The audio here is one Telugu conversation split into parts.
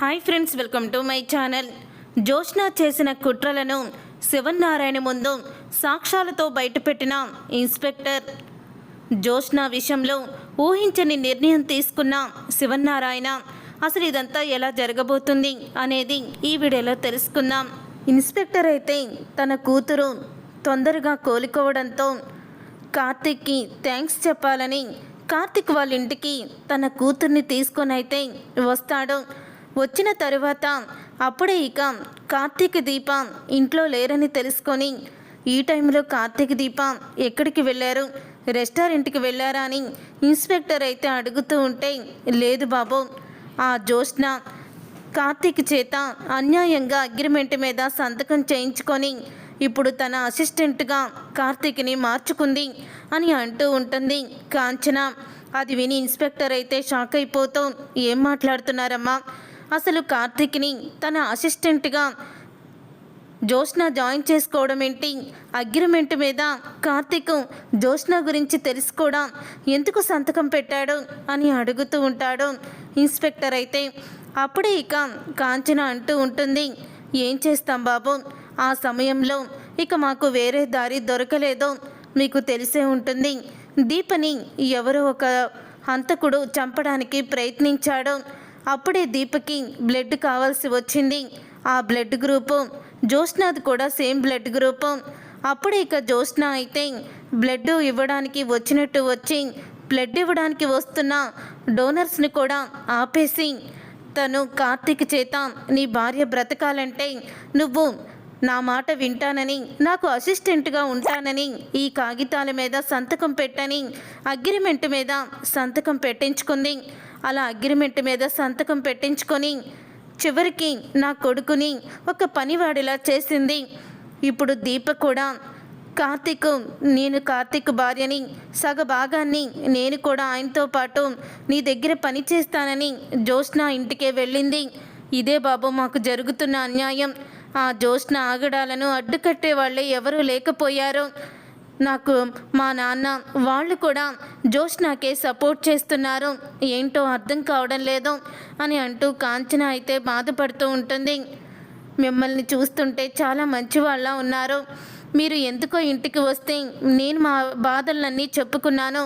Hi friends welcome to my channel. Jyotsna చేసిన కుట్రలను శివన్నారాయణ ముందు సాక్ష్యాలతో బయటపెట్టిన ఇన్స్పెక్టర్. జోష్న విషయంలో ఊహించని నిర్ణయం తీసుకున్న శివన్నారాయణ అసలు ఇదంతా ఎలా జరగబోతుంది? అనేది ఈ వీడియోలో తెలుసుకుందాం. ఇన్స్పెక్టర్ అయితే తన కూతురు తొందరగా కోలుకోవడంతో కార్తిక్కి థ్యాంక్స్ చెప్పాలని కార్తిక్ వాళ్ళ ఇంటికి తన కూతుర్ని తీసుకొని అయితే వస్తాడు. వచ్చిన తరువాత అప్పుడే ఇక కార్తీక దీప ఇంట్లో లేరని తెలుసుకొని ఈ టైంలో కార్తీక దీప ఎక్కడికి వెళ్ళారు? రెస్టారెంట్కి వెళ్ళారా అని ఇన్స్పెక్టర్ అయితే అడుగుతూ ఉంటే లేదు బాబు ఆ జోష్న కార్తీక్ చేత అన్యాయంగా అగ్రిమెంట్ మీద సంతకం చేయించుకొని ఇప్పుడు తన అసిస్టెంట్గా కార్తీక్ని మార్చుకుంది అని అంటూ ఉంటుంది కాంచన. అది విని ఇన్స్పెక్టర్ అయితే షాక్ అయిపోతూ ఏం మాట్లాడుతున్నారమ్మా? అసలు కార్తిక్ని తన అసిస్టెంట్గా జోష్న జాయిన్ చేసుకోవడం ఏంటి? అగ్రిమెంట్ మీద కార్తిక్ జోష్న గురించి తెలుసుకోవడం ఎందుకు సంతకం పెట్టాడు అని అడుగుతూ ఉంటాడు. ఇన్స్పెక్టర్ అయితే అప్పుడే ఇక కాంచన అంటూ ఉంటుంది. ఏం చేస్తాం బాబు? ఆ సమయంలో ఇక మాకు వేరే దారి దొరకలేదు. మీకు తెలిసే ఉంటుంది. దీపని ఎవరో ఒక హంతకుడు చంపడానికి ప్రయత్నించాడు. అప్పుడే దీపకి బ్లడ్ కావాల్సి వచ్చింది. ఆ బ్లడ్ గ్రూపు జ్యోత్స్నాది కూడా సేమ్ బ్లడ్ గ్రూపు. అప్పుడే ఇక జ్యోత్స్న అయితే బ్లడ్ ఇవ్వడానికి వచ్చినట్టు వచ్చి బ్లడ్ ఇవ్వడానికి వస్తున్న డోనర్స్ని కూడా ఆపేసి తను కార్తీక్ చేత నీ భార్య బ్రతకాలంటే నువ్వు నా మాట వింటానని నాకు అసిస్టెంట్గా ఉంటానని ఈ కాగితాల మీద సంతకం పెట్టని అగ్రిమెంట్ మీద సంతకం పెట్టించుకుంది. అలా అగ్రిమెంట్ మీద సంతకం పెట్టించుకొని చివరికి నా కొడుకుని ఒక పనివాడిలా చేసింది. ఇప్పుడు దీప కూడా కార్తీక్ నేను కార్తీక్ భార్యని సగ భాగాన్ని నేను కూడా ఆయనతో పాటు నీ దగ్గర పని చేస్తానని జ్యోత్స్న ఇంటికే వెళ్ళింది. ఇదే బాబు మాకు జరుగుతున్న అన్యాయం. ఆ జ్యోత్స్న ఆగడాలను అడ్డుకట్టే వాళ్ళే ఎవరూ లేకపోయారు. నాకు మా నాన్న వాళ్ళు కూడా జ్యోత్స్నాకే సపోర్ట్ చేస్తున్నారు. ఏంటో అర్థం కావడం లేదు అని అంటూ కాంచన అయితే బాధపడుతూ ఉంటుంది. మిమ్మల్ని చూస్తుంటే చాలా మంచి వాళ్ళ ఉన్నారు. మీరు ఎందుకో ఇంటికి వస్తే నేను మా బాధలన్నీ చెప్పుకున్నాను.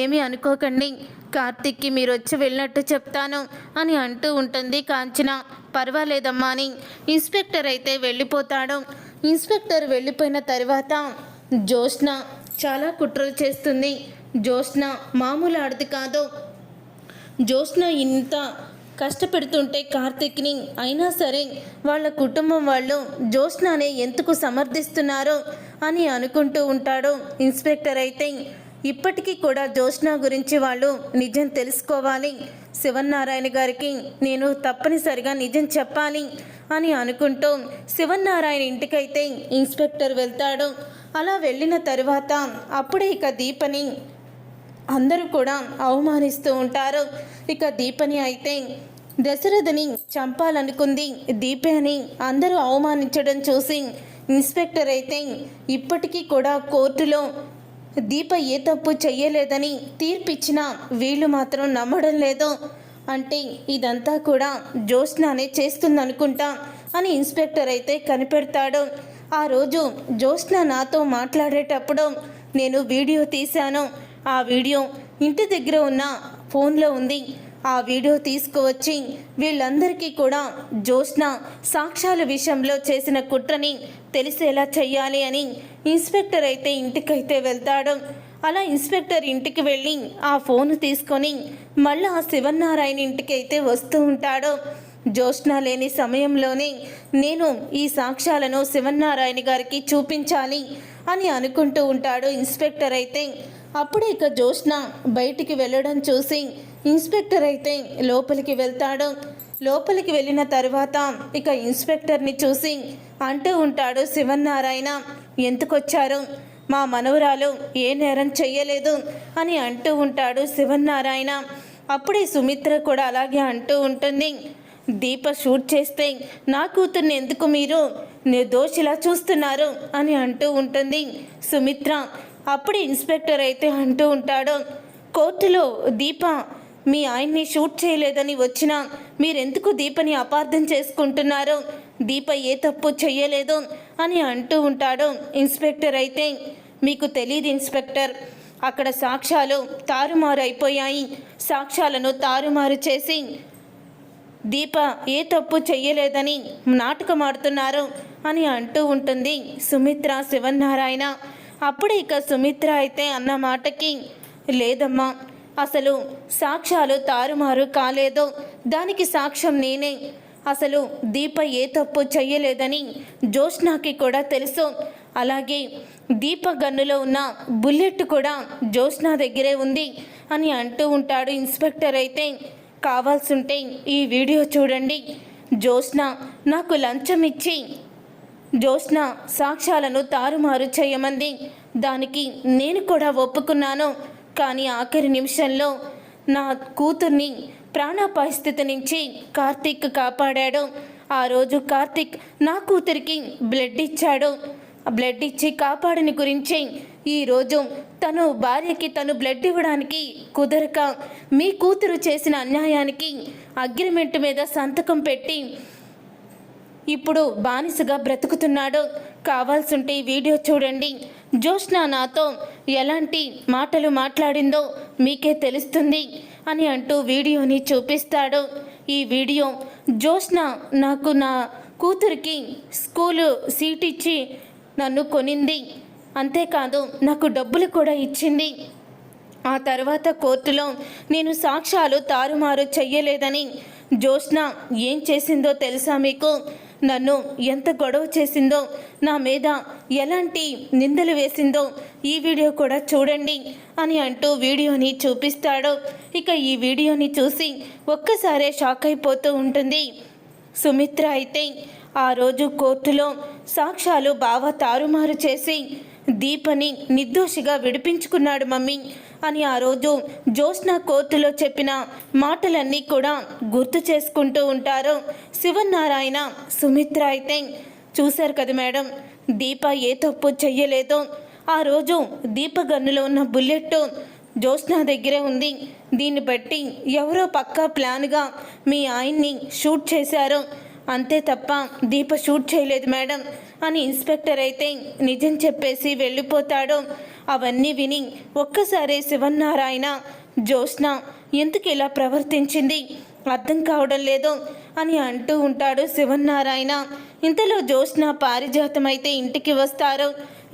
ఏమీ అనుకోకండి. కార్తిక్కి మీరు వచ్చి వెళ్ళినట్టు చెప్తాను అని అంటూ ఉంటుంది కాంచన. పర్వాలేదమ్మా అని ఇన్స్పెక్టర్ అయితే వెళ్ళిపోతాడు. ఇన్స్పెక్టర్ వెళ్ళిపోయిన తర్వాత జ్యోత్స్న చాలా కుట్రలు చేస్తుంది. జ్యోత్స్న మామూలు ఆడది కాదు. జ్యోత్స్న ఇంత కష్టపెడుతుంటే కార్తిక్ని అయినా సరే వాళ్ళ కుటుంబం వాళ్ళు జ్యోత్స్నానే ఎందుకు సమర్థిస్తున్నారో అని అనుకుంటూ ఉంటాడు. ఇన్స్పెక్టర్ అయితే ఇప్పటికీ కూడా జ్యోత్స్న గురించి వాళ్ళు నిజం తెలుసుకోవాలి. శివన్నారాయణ గారికి నేను తప్పనిసరిగా నిజం చెప్పాలి అని అనుకుంటూ శివన్నారాయణ ఇంటికైతే ఇన్స్పెక్టర్ వెళ్తాడు. అలా వెళ్ళిన తరువాత అప్పుడే ఇక దీపని అందరూ కూడా అవమానిస్తూ ఉంటారు. ఇక దీపని అయితే దశరథని చంపాలనుకుంది. దీపే అని అందరూ అవమానించడం చూసి ఇన్స్పెక్టర్ అయితే ఇప్పటికీ కూడా కోర్టులో దీప ఏ తప్పు చెయ్యలేదని తీర్పిచ్చినా వీళ్ళు మాత్రం నమ్మడం లేదు. అంటే ఇదంతా కూడా జ్యోత్స్నానే చేస్తుందనుకుంటా అని ఇన్స్పెక్టర్ అయితే కనిపెడతాడు. ఆ రోజు జ్యోత్స్న నాతో మాట్లాడేటప్పుడు నేను వీడియో తీశాను. ఆ వీడియో ఇంటి దగ్గర ఉన్న ఫోన్లో ఉంది. ఆ వీడియో తీసుకువచ్చి వీళ్ళందరికీ కూడా జ్యోత్స్న సాక్ష్యాల విషయంలో చేసిన కుట్రని తెలిసేలా చెయ్యాలి అని ఇన్స్పెక్టర్ అయితే ఇంటికైతే వెళ్తాడు. అలా ఇన్స్పెక్టర్ ఇంటికి వెళ్ళి ఆ ఫోన్ తీసుకొని మళ్ళీ ఆ శివనారాయణ ఇంటికి అయితే వస్తూ ఉంటాడు. జ్యోత్స్న లేని సమయంలోనే నేను ఈ సాక్ష్యాలను శివనారాయణ గారికి చూపించాలి అని అనుకుంటూ ఉంటాడు ఇన్స్పెక్టర్ అయితే. అప్పుడే ఇక జ్యోత్స్న బయటికి వెళ్ళడం చూసి ఇన్స్పెక్టర్ అయితే లోపలికి వెళ్తాడు. లోపలికి వెళ్ళిన తర్వాత ఇక ఇన్స్పెక్టర్ని చూసి అంటూ ఉంటాడు శివనారాయణ ఎందుకొచ్చారు? మా మనవరాలు ఏ నేరం చెయ్యలేదు అని అంటూ ఉంటాడు శివనారాయణ అప్పుడే సుమిత్ర కూడా అలాగే అంటూ ఉంటుంది. దీప షూట్ చేస్తే నా కూతుర్ని ఎందుకు మీరు నిర్దోషిలా చూస్తున్నారు అని అంటూ ఉంటుంది. సుమిత్ర అప్పుడు ఇన్స్పెక్టర్ అయితే అంటూ ఉంటాడు కోర్టులో దీప మీ ఆయన్ని షూట్ చేయలేదని వచ్చినా మీరెందుకు దీపని అపార్థం చేసుకుంటున్నారో? దీప ఏ తప్పు చెయ్యలేదు అని అంటూ ఉంటాడు ఇన్స్పెక్టర్ అయితే. మీకు తెలియదు ఇన్స్పెక్టర్ అక్కడ సాక్ష్యాలు తారుమారు అయిపోయాయి సాక్ష్యాలను తారుమారు చేసి దీప ఏ తప్పు చెయ్యలేదని నాటకమాడుతున్నారు అని అంటూ ఉంటుంది సుమిత్ర శివనారాయణ అప్పుడు ఇక సుమిత్ర అయితే అన్న మాటకి లేదమ్మా అసలు సాక్ష్యాలు తారుమారు కాలేదు. దానికి సాక్ష్యం నేనే. అసలు దీప ఏ తప్పు చెయ్యలేదని జోష్నాకి కూడా తెలుసు. అలాగే దీప గన్నులో ఉన్న బుల్లెట్ కూడా జోష్నా దగ్గరే ఉంది అని అంటూ ఉంటాడు ఇన్స్పెక్టర్ అయితే. కావాల్సుంటే ఈ వీడియో చూడండి. జోష్న నాకు లంచం ఇచ్చి. జోష్న సాక్ష్యాలను తారుమారు చేయమంది. దానికి నేను కూడా ఒప్పుకున్నాను. కానీ ఆఖరి నిమిషంలో నా కూతుర్ని ప్రాణాపాయ స్థితి నుంచి కార్తీక్ కాపాడాడు. ఆ రోజు కార్తీక్ నా కూతురికి బ్లడ్ ఇచ్చాడు. బ్లడ్ ఇచ్చి కాపాడని గురించి ఈరోజు తను భార్యకి తను బ్లడ్ ఇవ్వడానికి కుదరక మీ కూతురు చేసిన అన్యాయానికి అగ్రిమెంట్ మీద సంతకం పెట్టి ఇప్పుడు బానిసగా బ్రతుకుతున్నాడు. కావాల్సుంటే వీడియో చూడండి. జోష్న నాతో ఎలాంటి మాటలు మాట్లాడిందో మీకే తెలుస్తుంది అని అంటూ వీడియోని చూపిస్తాడు. ఈ వీడియో జోష్న నాకు నా కూతురికి స్కూలు సీట్ ఇచ్చి నన్ను కొనింది. అంతేకాదు నాకు డబ్బులు కూడా ఇచ్చింది. ఆ తర్వాత కోర్టులో నేను సాక్ష్యాలు తారుమారు చెయ్యలేదని జోష్న ఏం చేసిందో తెలుసా మీకు? నన్ను ఎంత గొడవ చేసిందో నా మీద ఎలాంటి నిందలు వేసిందో ఈ వీడియో కూడా చూడండి అని అంటూ వీడియోని చూపిస్తాడు. ఇక ఈ వీడియోని చూసి ఒక్కసారే షాక్ అయిపోతూ ఉంటుంది. సుమిత్ర అయితే ఆ రోజు కోర్టులో సాక్ష్యాలు బావ తారుమారు చేసి దీపని నిర్దోషిగా విడిపించుకున్నాడు మమ్మీ అని ఆ రోజు జోస్న కోర్టులో చెప్పిన మాటలన్నీ కూడా గుర్తు చేసుకుంటూ ఉంటారు. శివనారాయణ సుమిత్ర అయితే చూశారు కదా మేడం దీప ఏ తప్పు చెయ్యలేదు. ఆ రోజు దీప గన్నులో ఉన్న బుల్లెట్ జోస్నా దగ్గరే ఉంది. దీన్ని బట్టి ఎవరో పక్కా ప్లాన్గా మీ ఆయన్ని షూట్ చేశారు. అంతే తప్ప దీప షూట్ చేయలేదు మేడం అని ఇన్స్పెక్టర్ అయితే నిజం చెప్పేసి వెళ్ళిపోతాడు. అవన్నీ విని ఒక్కసారి శివన్నారాయణ జోష్న ఎందుకు ఇలా ప్రవర్తించింది? అర్థం కావడం లేదు అని అంటూ ఉంటాడు శివన్నారాయణ. ఇంతలో జోష్న పారిజాతం అయితే ఇంటికి వస్తారు.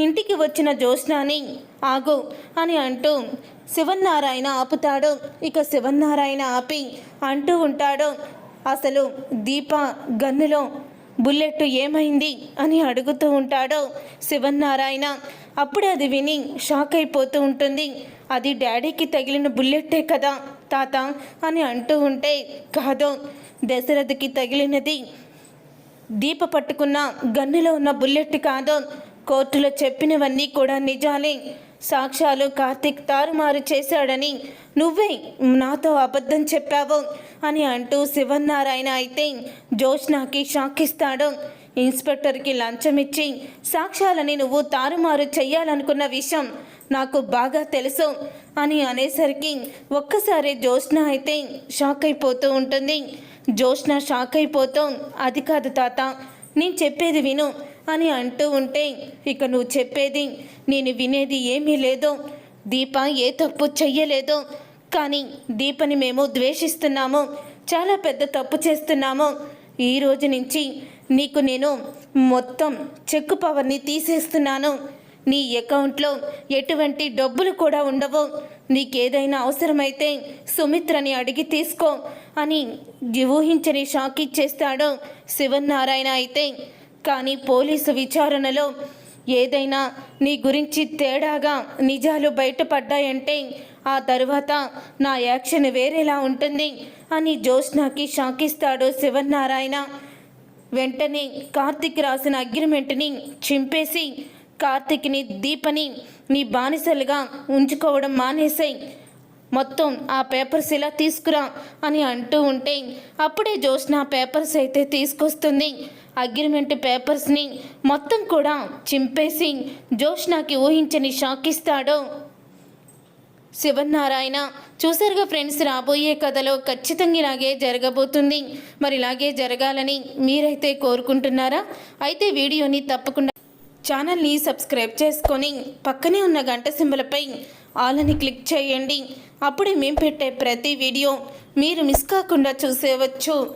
ఇంటికి వచ్చిన జోష్నాని ఆగు అని అంటూ శివన్నారాయణ ఆపుతాడు. ఇక శివన్నారాయణ ఆపి అంటూ ఉంటాడు. అసలు దీప గన్నులో బుల్లెట్ ఏమైంది అని అడుగుతూ ఉంటాడో శివన్నారాయణ. అప్పుడే అది విని షాక్ అయిపోతూ ఉంటుంది. అది డాడీకి తగిలిన బుల్లెట్టే కదా తాత అని అంటూ ఉంటే కాదు దశరథకి తగిలినది దీప పట్టుకున్న గన్నులో ఉన్న బుల్లెట్ కాదు. కోర్టులో చెప్పినవన్నీ కూడా నిజాలే. సాక్ష్యాలు కార్తిక్ తారుమారు చేశాడని నువ్వే నాతో అబద్ధం చెప్పావు అని అంటూ శివన్నారాయణ అయితే జోష్నాకి షాక్ ఇస్తాడు ఇన్స్పెక్టర్కి లంచం ఇచ్చి సాక్ష్యాలని నువ్వు తారుమారు చెయ్యాలనుకున్న విషయం నాకు బాగా తెలుసు అని అనేసరికి ఒక్కసారి జోష్న అయితే షాక్ అయిపోతూ ఉంటుంది. జోష్న షాక్ అయిపోతూ అది కాదు తాత నేను చెప్పేది విను. అని అంటూ ఉంటే ఇక నువ్వు చెప్పేది నేను వినేది ఏమీ లేదు. దీప ఏ తప్పు చెయ్యలేదో. కానీ దీపని మేము ద్వేషిస్తున్నాము. చాలా పెద్ద తప్పు చేస్తున్నాము. ఈ రోజు నుంచి నీకు నేను మొత్తం చెక్కు పవర్ని తీసేస్తున్నాను. నీ అకౌంట్లో ఎటువంటి డబ్బులు కూడా ఉండవు. నీకేదైనా అవసరమైతే సుమిత్రని అడిగి తీసుకో అని ఊహించని షాక్ ఇచ్చేస్తాడు శివనారాయణ అయితే. కానీ పోలీసు విచారణలో ఏదైనా నీ గురించి తేడాగా నిజాలు బయటపడ్డాయంటే ఆ తరువాత నా యాక్షన్ వేరేలా ఉంటుంది అని జోష్నాకి షాకిస్తాడు శివనారాయణ వెంటనే కార్తిక్ రాసిన అగ్రిమెంట్ని చింపేసి కార్తిక్ని దీపని నీ బానిసలుగా ఉంచుకోవడం మానేసాయి. మొత్తం ఆ పేపర్స్ ఇలా తీసుకురా అని అంటూ ఉంటే అప్పుడే జోష్న పేపర్స్ అయితే తీసుకొస్తుంది. అగ్రిమెంట్ పేపర్స్ని మొత్తం కూడా చింపేసి జోష్నాకి ఊహించని షాక్ ఇస్తాడు. శివనారాయణ చూసారుగా ఫ్రెండ్స్ రాబోయే కథలో ఖచ్చితంగా ఇలాగే జరగబోతుంది. మరి ఇలాగే జరగాలని మీరైతే కోరుకుంటున్నారా? అయితే వీడియోని తప్పకుండా ఛానల్ని సబ్స్క్రైబ్ చేసుకొని పక్కనే ఉన్న గంట సింబలపై ఆలని క్లిక్ చేయండి. అప్పుడే మేము పెట్టే ప్రతి వీడియో మీరు మిస్ కాకుండా చూసేవచ్చు.